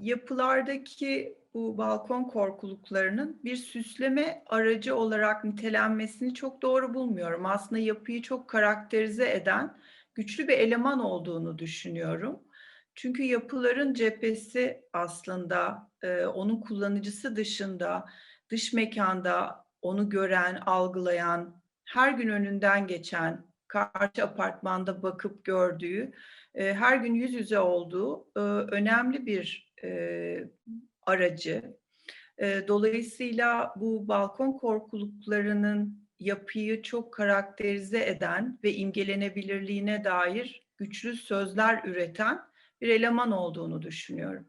yapılardaki bu balkon korkuluklarının bir süsleme aracı olarak nitelenmesini çok doğru bulmuyorum. Aslında yapıyı çok karakterize eden güçlü bir eleman olduğunu düşünüyorum. Çünkü yapıların cephesi aslında e, onun kullanıcısı dışında, dış mekanda onu gören, algılayan, her gün önünden geçen, karşı apartmanda bakıp gördüğü, e, her gün yüz yüze olduğu e, önemli bir e, aracı. E, dolayısıyla bu balkon korkuluklarının yapıyı çok karakterize eden ve imgelenebilirliğine dair güçlü sözler üreten bir eleman olduğunu düşünüyorum.